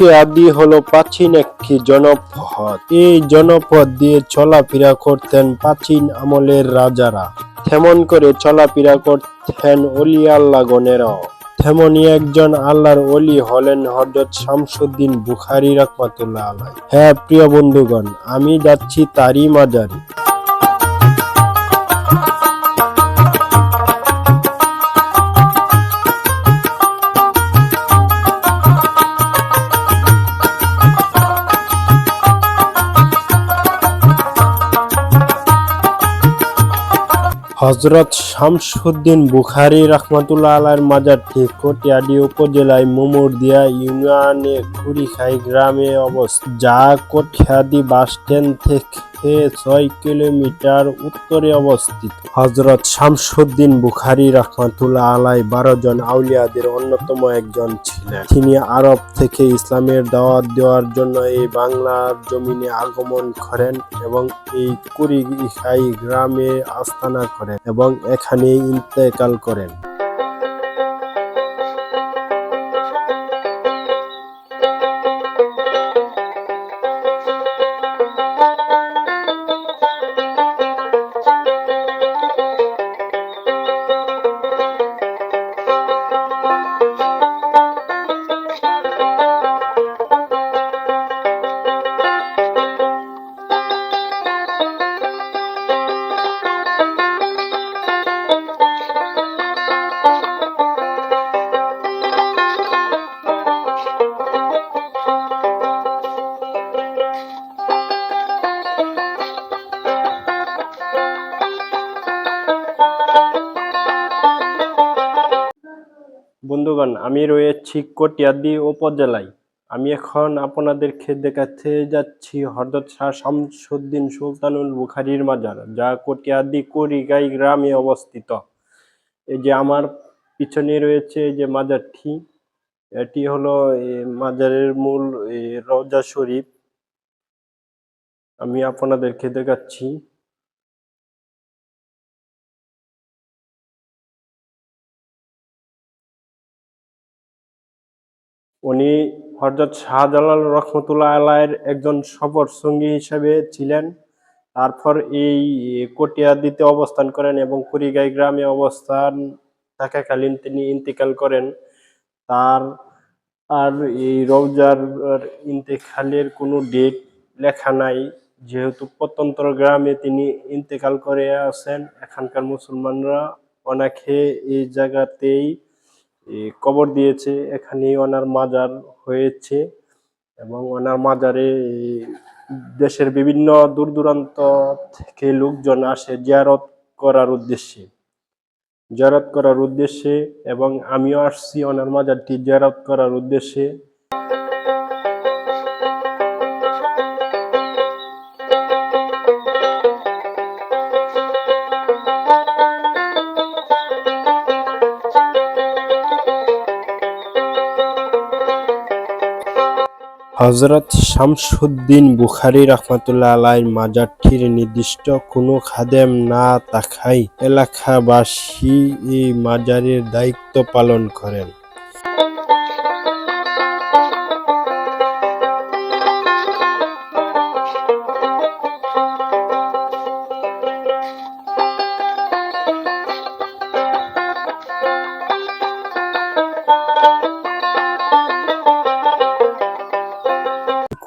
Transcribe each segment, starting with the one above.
কটিয়াদি হলো প্রাচীন একটি জনপদ। এই জনপদ দিয়ে চলাফেরা করতেন প্রাচীন আমলের রাজারা। তেমন করে চলাফেরা করতেন অলি আল্লাগণেরাও তেমনই একজন আল্লাহর অলি হলেন হজরত শামসুদ্দিন বুখারি রহমাতুল্লাহ আলাই হ্যাঁ প্রিয় বন্ধুগণ, আমি যাচ্ছি তারই মাজারে হজরত শামসুদ্দিন বুখারি রহমতুল্লাহ আলার মাজারটি কটিয়াডি উপজেলায় মুমুরদিয়া ইউনিয়নে খুরিখাই গ্রামে অবস্থিত। যা কটিয়াদি বাস স্ট্যান্ড থেকে ছয় কিলোমিটার উত্তরে অবস্থিত। হজরত শামসুদ্দিন বুখারি রহমাতুল্লাহ আলাই বারো জন আউলিয়াদের অন্যতম একজন ছিলেন। তিনি আরব থেকে ইসলামের দাওয়াত দেওয়ার জন্য এই বাংলার জমিনে আগমন করেন এবং এই কুড়িখাই গ্রামে আস্তানা করেন এবং এখানে ইন্তেকাল করেন। বন্ধুগণ, আমি রয়েছি কটিয়াদি উপজেলায়। আমি এখন আপনাদেরকে দেখাতে যাচ্ছি হরদত শাহ শামসুদ্দিন সুলতানুল বুখারির মাজার, যা কটিয়াদি কুড়িগাই গ্রামে অবস্থিত। এই যে আমার পিছনে রয়েছে যে মাজারটি, এটি হলো মাজারের মূল রওজা শরীফ। আমি আপনাদের আপনাদেরকে দেখাচ্ছি। উনি হজরত শাহজালাল রহমতুল্লাহ আলাইয়ের একজন সফর সঙ্গী হিসেবে ছিলেন। তারপর এই কটিয়াদিতে অবস্থান করেন এবং কুড়িগাই গ্রামে অবস্থান থাকাকালীন তিনি ইন্তেকাল করেন। তার আর এই রওজার ইন্তেকালের কোনো ডেট লেখা নাই। যেহেতু প্রত্যন্ত গ্রামে তিনি ইন্তেকাল করে আছেন, এখানকার মুসলমানরা অনেকে এই জায়গাতেই কবর দিয়েছে এখানে ওনার মাজার হয়েছে এবং ওনার মাজারে দেশের বিভিন্ন দূর দূরান্ত থেকে লোকজন আসে জিয়ারত করার উদ্দেশ্যে। জিয়ারত করার উদ্দেশ্যে এবং আমিও আসছি ওনার মাজারটি জিয়ারত করার উদ্দেশ্যে। হজরত শামসুদ্দিন বুখারি রহমতুল্লাহ আলাই মাজারটির নির্দিষ্ট কোনো খাদেম না থাকায় এলাকাবাসী এই মাজারের দায়িত্ব পালন করেন।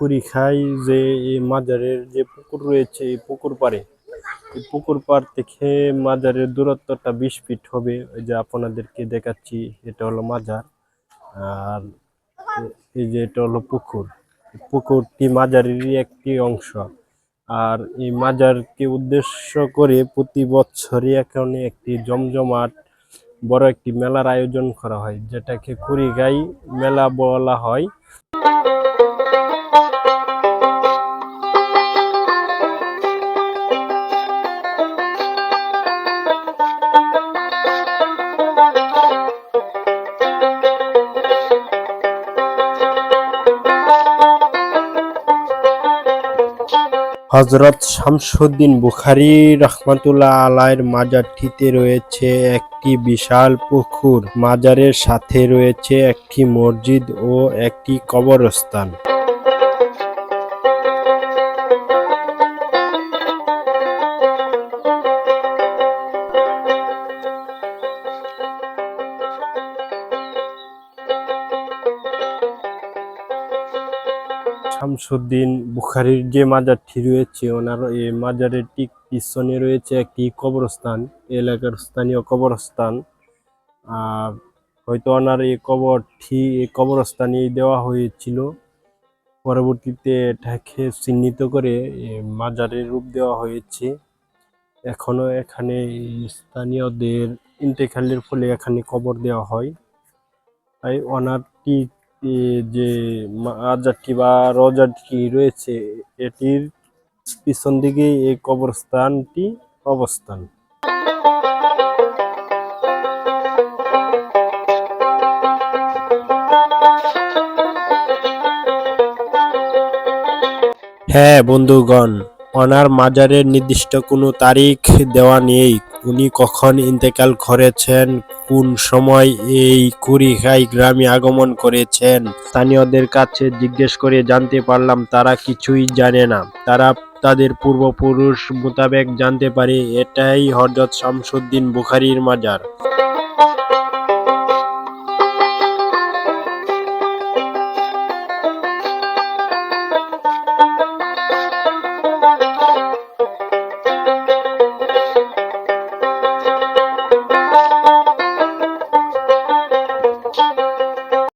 কুড়িখাই যে এই মাজারের যে পুকুর রয়েছে, এই পুকুর পাড়ে। এই পুকুর পাড় থেকে মাজারের দূরত্বটা বিশ ফিট হবে ওই যে আপনাদেরকে দেখাচ্ছি, এটা হলো মাজার। আর এই যে এটা হলো পুকুর। পুকুরটি মাজারেরই একটি অংশ। আর এই মাজারকে উদ্দেশ্য করে প্রতি বছরই এখানে একটি জমজমাট, বড় একটি মেলার আয়োজন করা হয়, যেটাকে কুড়িগাই মেলা বলা হয়। হজরত শামসুদ্দিন বুখারি রহমাতুল্লাহ আলায়ের মাজারটিতে রয়েছে একটি বিশাল পুকুর। মাজারের সাথে রয়েছে একটি মসজিদ ও একটি কবরস্থান। শামসুদ্দিন বুখারির যে মাজারটি রয়েছে, ওনার এই মাজারের ঠিক পিছনে রয়েছে একটি কবরস্থান, এলাকার স্থানীয় কবরস্থান। আর হয়তো ওনার এই কবরটি, এই কবরস্থানেই দেওয়া হয়েছিল। পরবর্তীতে এটাকে চিহ্নিত করে মাজারের রূপ দেওয়া হয়েছে। এখনও এখানে স্থানীয়দের ইন্তেকালের ফলে এখানে কবর দেওয়া হয়। তাই ওনার যে মাজারটি বা রজারটি রয়েছে, এটির পিছন দিকে এই কবরস্থানটি অবস্থান। হ্যাঁ বন্ধুগণ ওনার মাজারের নির্দিষ্ট কোনো তারিখ দেওয়া নেই। উনি কখন ইন্তেকাল করেছেন, কোন সময় এই কুড়িঘাই গ্রামে আগমন করেছেন, স্থানীয়দের কাছে জিজ্ঞেস করে জানতে পারলাম, তারা কিছুই জানে না। তারা তাদের পূর্বপুরুষ মোতাবেক জানতে পারে, এটাই হজরত শামসুদ্দিন বুখারির মাজার।